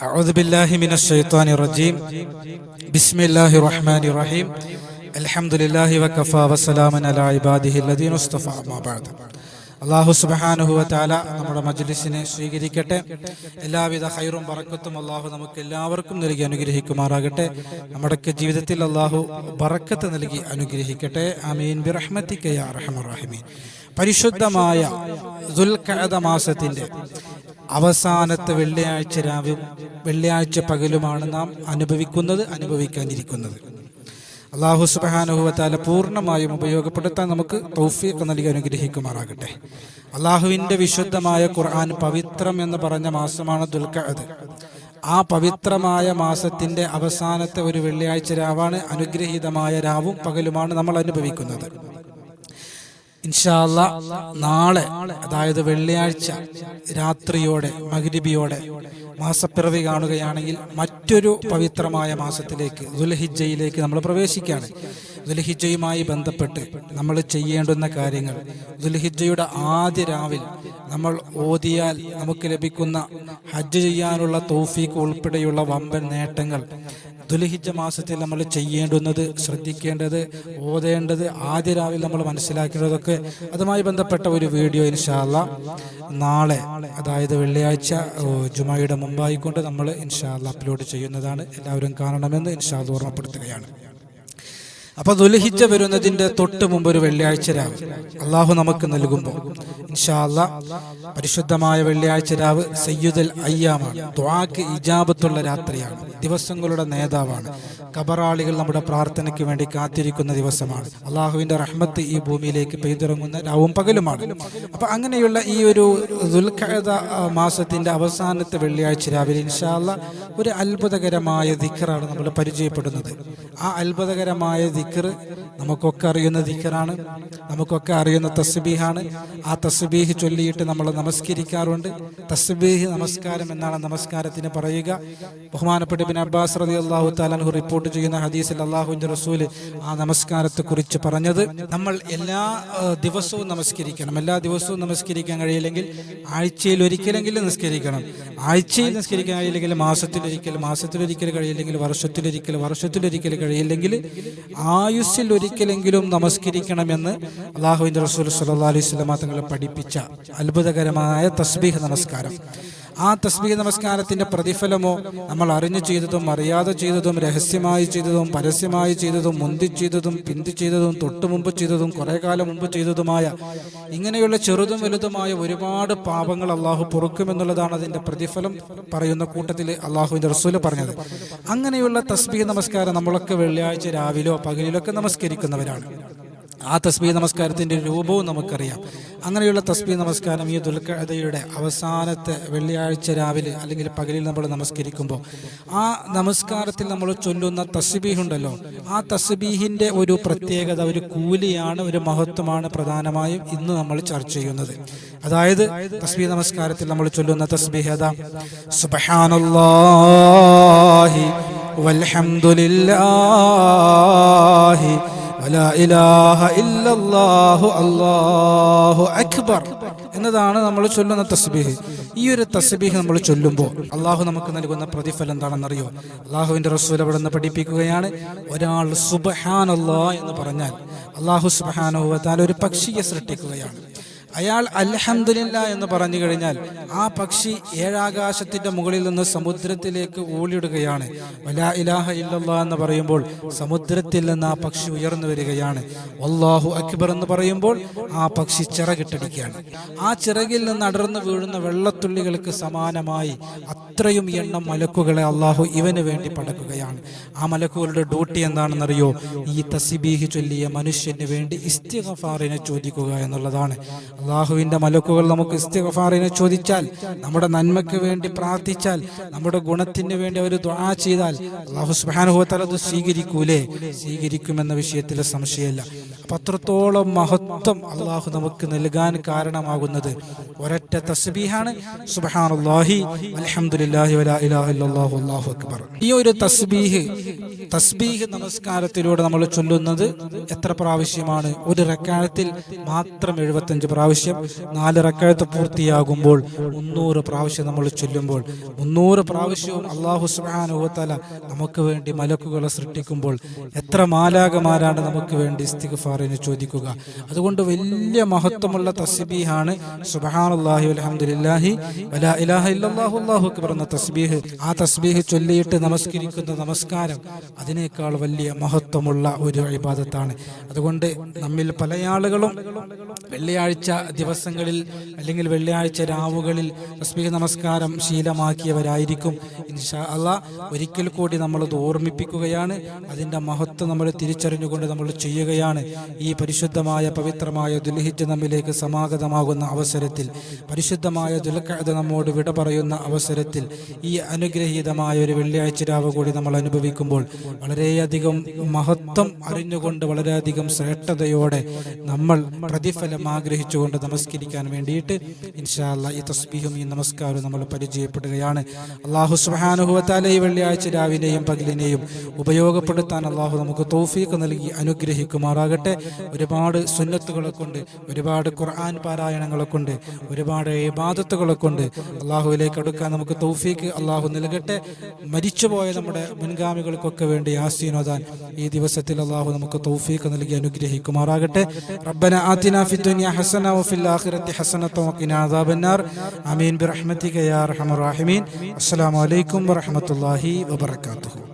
أعوذ بالله من الشيطان الرجيم بسم الله الرحمن الرحيم الحمد لله وكفى وسلام على عباده الذين اصطفى ما بعد അള്ളാഹു സുബാനുഹുവ താല നമ്മുടെ മജ്ലിസിനെ സ്വീകരിക്കട്ടെ എല്ലാവിധ ഹൈറും ബറക്കത്തും അള്ളാഹു നമുക്ക് എല്ലാവർക്കും നൽകി അനുഗ്രഹിക്കുമാറാകട്ടെ നമ്മുടെയൊക്കെ ജീവിതത്തിൽ അള്ളാഹു ബറക്കത്ത് നൽകി അനുഗ്രഹിക്കട്ടെ അമീൻ ബിറഹ്മത്തിക്കയ റഹ്മറഹിമീൻ പരിശുദ്ധമായ ദുൽഖഅദ മാസത്തിന്റെ അവസാനത്തെ വെള്ളിയാഴ്ച രാവും വെള്ളിയാഴ്ച പകലുമാണ് നാം അനുഭവിക്കുന്നത് അനുഭവിക്കാനിരിക്കുന്നത്. അള്ളാഹു സുബാനുഭവത്താല പൂർണമായും ഉപയോഗപ്പെടുത്താൻ നമുക്ക് തൗഫീഖ് നൽകി അനുഗ്രഹിക്കുമാറാകട്ടെ. അള്ളാഹുവിന്റെ വിശുദ്ധമായ ഖുർആൻ പവിത്രം എന്ന് പറഞ്ഞ മാസമാണ് ദുൽഖഅദ്. ആ പവിത്രമായ മാസത്തിന്റെ അവസാനത്തെ ഒരു വെള്ളിയാഴ്ച രാവാണ് അനുഗ്രഹീതമായ രാവും പകലുമാണ് നമ്മൾ അനുഭവിക്കുന്നത്. ഇൻഷാല്ല നാളെ അതായത് വെള്ളിയാഴ്ച രാത്രിയോടെ മഗ്രിബിയോടെ മാസപ്പിറവി കാണുകയാണെങ്കിൽ മറ്റൊരു പവിത്രമായ മാസത്തിലേക്ക് ദുൽഹിജയിലേക്ക് നമ്മൾ പ്രവേശിക്കുകയാണ്. ദുൽഹിജയുമായി ബന്ധപ്പെട്ട് നമ്മൾ ചെയ്യേണ്ടുന്ന കാര്യങ്ങൾ ദുൽഹിജയുടെ ആദ്യ രാവിൽ നമ്മൾ ഓതിയാൽ നമുക്ക് ലഭിക്കുന്ന ഹജ്ജ് ചെയ്യാനുള്ള തോഫീക്ക് ഉൾപ്പെടെയുള്ള വമ്പൻ നേട്ടങ്ങൾ. ദുൽഹിജ മാസത്തിൽ നമ്മൾ ചെയ്യേണ്ടുന്നത് ശ്രദ്ധിക്കേണ്ടത് ഓതേണ്ടത് ആദ്യ രാവിലെ നമ്മൾ മനസ്സിലാക്കേണ്ടതൊക്കെ അതുമായി ബന്ധപ്പെട്ട ഒരു വീഡിയോ ഇൻഷാല്ല നാളെ അതായത് വെള്ളിയാഴ്ച ജുമായിയുടെ മുമ്പായിക്കൊണ്ട് നമ്മൾ ഇൻഷാല്ല അപ്ലോഡ് ചെയ്യുന്നതാണ്. എല്ലാവരും കാണണമെന്ന് ഇൻഷാല്ല ഓർമ്മപ്പെടുത്തുകയാണ്. അപ്പൊ ദുൽഹിജ വരുന്നതിന്റെ തൊട്ട് മുമ്പ് ഒരു വെള്ളിയാഴ്ച രാവ്. അള്ളാഹു നമുക്ക് നൽകുമ്പോൾ. പരിശുദ്ധമായ വെള്ളിയാഴ്ച രാവ് സയ്യുദൽ അയ്യാമാണ്. ദ്വാക്ക് ഇജാബത്തുള്ള രാത്രിയാണ്. ദിവസങ്ങളുടെ നേതാവാണ്. കബറാളികൾ നമ്മുടെ പ്രാർത്ഥനയ്ക്ക് വേണ്ടി കാത്തിരിക്കുന്ന ദിവസമാണ്. അള്ളാഹുവിന്റെ റഹ്മത്ത് ഈ ഭൂമിയിലേക്ക് പെയ്തിറങ്ങുന്ന രാവും പകലുമാണ്. അപ്പൊ അങ്ങനെയുള്ള ഈ ഒരു ദുൽഖഅദ മാസത്തിന്റെ അവസാനത്തെ വെള്ളിയാഴ്ച രാവിലെ ഇൻഷാല്ല ഒരു അത്ഭുതകരമായ ദിഖറാണ് നമ്മൾ പരിചയപ്പെടുന്നത്. ആ അത്ഭുതകരമായ ദിക്കർ നമുക്കൊക്കെ അറിയുന്ന ദിക്കറാണ് നമുക്കൊക്കെ അറിയുന്ന തസ്ബീഹാണ്. ആ തസ്ബീഹ് ചൊല്ലിയിട്ട് നമ്മൾ നമസ്കരിക്കാറുണ്ട്. തസ്ബീഹ് നമസ്കാരം എന്നാണ് നമസ്കാരത്തിന് പറയുക. ബഹുമാനപ്പെട്ട ബിൻ അബ്ബാസ് റതി അള്ളാഹു താലാൻഹു റിപ്പോർട്ട് ചെയ്യുന്ന ഹദീസിൽ അള്ളാഹുവിന്റെ റസൂൽ ആ നമസ്കാരത്തെ കുറിച്ച് പറഞ്ഞത് നമ്മൾ എല്ലാ ആ, ദിവസവും നമസ്കരിക്കണം. എല്ലാ ദിവസവും നമസ്കരിക്കാൻ കഴിയില്ലെങ്കിൽ ആഴ്ചയിൽ ഒരിക്കലെങ്കിലും നിസ്കരിക്കണം. ആഴ്ചയിൽ നിസ്കരിക്കാൻ കഴിയില്ലെങ്കിൽ മാസത്തിലൊരിക്കൽ മാസത്തിലൊരിക്കൽ കഴിയില്ലെങ്കിൽ വർഷത്തിലൊരിക്കൽ വർഷത്തിലൊരിക്കൽ കഴിയില്ലെങ്കിൽ ആയുസ്സിൽ ഒരിക്കലെങ്കിലും നമസ്കരിക്കണമെന്ന് അള്ളാഹുവിന്റെ റസൂൽ സല്ലാ അലൈഹി സ്വലമ തങ്ങളെ പഠിപ്പിച്ച അത്ഭുതകരമായ തസ്ബീഹ് നമസ്കാരം. ആ തസ്ബീഹ് നമസ്കാരത്തിന്റെ പ്രതിഫലമോ നമ്മൾ അറിഞ്ഞു ചെയ്തതും അറിയാതെ ചെയ്തതും രഹസ്യമായി ചെയ്തതും പരസ്യമായി ചെയ്തതും മുന്തി ചെയ്തതും പിന്തി ചെയ്തതും തൊട്ടു മുമ്പ് ചെയ്തതും കുറെ കാലം മുമ്പ് ചെയ്തതുമായ ഇങ്ങനെയുള്ള ചെറുതും വലുതുമായ ഒരുപാട് പാപങ്ങൾ അള്ളാഹു പൊറുക്കുമെന്നുള്ളതാണ് അതിന്റെ പ്രതിഫലം പറയുന്ന കൂട്ടത്തിൽ അള്ളാഹുവിന്റെ റസൂൽ പറഞ്ഞത്. അങ്ങനെയുള്ള തസ്ബീഹ് നമസ്കാരം നമ്മളൊക്കെ വെള്ളിയാഴ്ച രാവിലോ പകലിലൊക്കെ നമസ്കരിക്കുന്നവരാണ്. ആ തസ്ബീ നമസ്കാരത്തിന്റെ രൂപവും നമുക്കറിയാം. അങ്ങനെയുള്ള തസ്ബീ നമസ്കാരം ഈ ദുൽഖഅദയുടെ അവസാനത്തെ വെള്ളിയാഴ്ച രാവിലെ അല്ലെങ്കിൽ പകലിൽ നമ്മൾ നമസ്കരിക്കുമ്പോൾ ആ നമസ്കാരത്തിൽ നമ്മൾ ചൊല്ലുന്ന തസ്ബീഹ് ഉണ്ടല്ലോ. ആ തസ്ബീഹിന്റെ ഒരു പ്രത്യേകത ഒരു കൂലിയാണ് ഒരു മഹത്വമാണ് പ്രധാനമായും ഇന്ന് നമ്മൾ ചർച്ച ചെയ്യുന്നത്. അതായത് തസ്ബീ നമസ്കാരത്തിൽ നമ്മൾ ചൊല്ലുന്ന തസ്ബീഹ് അതാ സുബ്ഹാനല്ലാഹി വൽഹംദുലില്ലാഹി അല്ലാഹു അക്ബർ എന്നതാണ് നമ്മൾ ചൊല്ലുന്ന തസ്ബീഹ്. ഈ ഒരു തസ്ബീഹ് നമ്മൾ ചൊല്ലുമ്പോൾ അള്ളാഹു നമുക്ക് നൽകുന്ന പ്രതിഫലം എന്താണെന്നറിയോ? അള്ളാഹുവിന്റെ റസൂൽ അവിടെ നിന്ന് പഠിപ്പിക്കുകയാണ് ഒരാൾ സുബ്ഹാനല്ലാഹ് എന്ന് പറഞ്ഞാൽ അള്ളാഹു തആല ഒരു പക്ഷിയെ സൃഷ്ടിക്കുകയാണ്. അയാൾ അൽഹംദുലില്ല എന്ന് പറഞ്ഞു കഴിഞ്ഞാൽ ആ പക്ഷി ഏഴാകാശത്തിന്റെ മുകളിൽ നിന്ന് സമുദ്രത്തിലേക്ക് ഓടിയിടുകയാണ് വലാ ഇലാഹ ഇല്ലല്ലാ എന്ന് പറയുമ്പോൾ സമുദ്രത്തിൽ നിന്ന് ആ പക്ഷി ഉയർന്നു വരികയാണ്. അള്ളാഹു അക്ബർ എന്ന് പറയുമ്പോൾ ആ പക്ഷി ചിറകിട്ടടിക്കുകയാണ് ആ ചിറകിൽ നിന്ന് അടർന്നു വീഴുന്ന വെള്ളത്തുള്ളികൾക്ക് സമാനമായി അത്രയും എണ്ണം മലക്കുകളെ അള്ളാഹു ഇവന് വേണ്ടി പടക്കുകയാണ്. ആ മലക്കുകളുടെ ഡ്യൂട്ടി എന്താണെന്നറിയോ? ഈ തസിബീഹി ചൊല്ലിയ മനുഷ്യന് വേണ്ടി ഇസ്തിഗഫാറിനെ ചോദിക്കുക എന്നുള്ളതാണ്. അള്ളാഹുവിന്റെ മലക്കുകൾ നമുക്ക് ഇസ്തിഗഫാറിനെ ചോദിച്ചാൽ നമ്മുടെ നന്മയ്ക്ക് വേണ്ടി പ്രാർത്ഥിച്ചാൽ നമ്മുടെ ഗുണത്തിന് വേണ്ടി അവർ ദ്വാ ചെയ്താൽ അള്ളാഹു സുബാനുഭവത്താൽ അത് സ്വീകരിക്കൂലേ? സ്വീകരിക്കുമെന്ന വിഷയത്തിൽ സംശയമില്ല. അപ്പൊ അത്രത്തോളം മഹത്വം അള്ളാഹു നമുക്ക് നൽകാൻ കാരണമാകുന്നത് ഒരൊറ്റ തസ്ബീഹാണ്. അല്ലാഹു അക്ബർ. ഈ ഒരു തസ്ബീഹ് തസ്ബീഹ് നമസ്കാരത്തിലൂടെ നമ്മൾ ചൊല്ലുന്നത് എത്ര പ്രാവശ്യമാണ്? ഒരു റെക്കാലത്തിൽ മാത്രം എഴുപത്തഞ്ച് പ്രാവശ്യം നാല് റക്കായത്ത് പൂർത്തിയാകുമ്പോൾ മുന്നൂറ് പ്രാവശ്യം നമ്മൾ ചൊല്ലുമ്പോൾ മുന്നൂറ് പ്രാവശ്യവും അള്ളാഹു സുബാനുഹത്തല നമുക്ക് വേണ്ടി മലക്കുകളെ സൃഷ്ടിക്കുമ്പോൾ എത്ര മാലാകമാരാണ് നമുക്ക് വേണ്ടി ഇസ്തിഗ്ഫാറിന് ചോദിക്കുക. അതുകൊണ്ട് വലിയ മഹത്വമുള്ള തസ്ബീഹാണ് സുബഹാനല്ലാഹി അലഹമുല്ലാഹി വലാ ഇലാഹ അക്ബർ എന്ന തസ്ബീഹ്. ആ തസ്ബീഹ് ചൊല്ലിയിട്ട് നമസ്കരിക്കുന്ന നമസ്കാരം അതിനേക്കാൾ വലിയ മഹത്വമുള്ള ഒരു ഇബാദത്താണ്. അതുകൊണ്ട് നമ്മിൽ പല ആളുകളും വെള്ളിയാഴ്ച ദിവസങ്ങളിൽ അല്ലെങ്കിൽ വെള്ളിയാഴ്ച രാവുകളിൽ തസ്ബീഹ് നമസ്കാരം ശീലമാക്കിയവരായിരിക്കും. ഇൻഷാ അള്ളാ ഒരിക്കൽ കൂടി നമ്മളത് ഓർമ്മിപ്പിക്കുകയാണ്. അതിന്റെ മഹത്വം നമ്മൾ തിരിച്ചറിഞ്ഞുകൊണ്ട് നമ്മൾ ചെയ്യുകയാണ്. ഈ പരിശുദ്ധമായ പവിത്രമായ ദുൽഹിജ് നമ്മിലേക്ക് സമാഗതമാകുന്ന അവസരത്തിൽ പരിശുദ്ധമായ ദുൽഖഅദ് നമ്മോട് വിട പറയുന്ന അവസരത്തിൽ ഈ അനുഗ്രഹീതമായ ഒരു വെള്ളിയാഴ്ച രാവ് കൂടി നമ്മൾ അനുഭവിക്കുമ്പോൾ വളരെയധികം മഹത്വം അറിഞ്ഞുകൊണ്ട് വളരെയധികം ശ്രേഷ്ഠതയോടെ നമ്മൾ പ്രതിഫലം ആഗ്രഹിച്ചുകൊണ്ട് നമസ്കരിക്കാൻ വേണ്ടിയിട്ട് ഇൻഷാല്ല ഈ തസ്ബീഹും ഈ നമസ്കാരവും നമ്മൾ പരിചയപ്പെടുകയാണ്. അള്ളാഹു സുഹാനുഭവത്താലെ ഈ വെള്ളിയാഴ്ച രാവിലെയും പകലിനെയും ഉപയോഗപ്പെടുത്താൻ അള്ളാഹു നമുക്ക് തോഫീക്ക് നൽകി അനുഗ്രഹിക്കുമാറാകട്ടെ. ഒരുപാട് സുന്നത്തുകളെ കൊണ്ട് ഒരുപാട് ഖുർആൻ പാരായണങ്ങളെ കൊണ്ട് ഒരുപാട് ഇബാദത്തുകളെ കൊണ്ട് അള്ളാഹുവിലേക്ക് അടുക്കാൻ നമുക്ക് തൗഫീക്ക് അള്ളാഹു നൽകട്ടെ. മരിച്ചുപോയ നമ്മുടെ മുൻഗാമികൾക്കൊക്കെ വേണ്ടി ആസീനോദാൻ ഈ ദിവസത്തിൽ അള്ളാഹു നമുക്ക് തൗഫീക്ക് നൽകി അനുഗ്രഹിക്കുമാറാകട്ടെ. റബ്ബന ആതിന ഫി وفي الآخرة حسنة وقنا عذاب النار. آمين برحمتك يا أرحم الراحمين. السلام عليكم ورحمة الله وبركاته.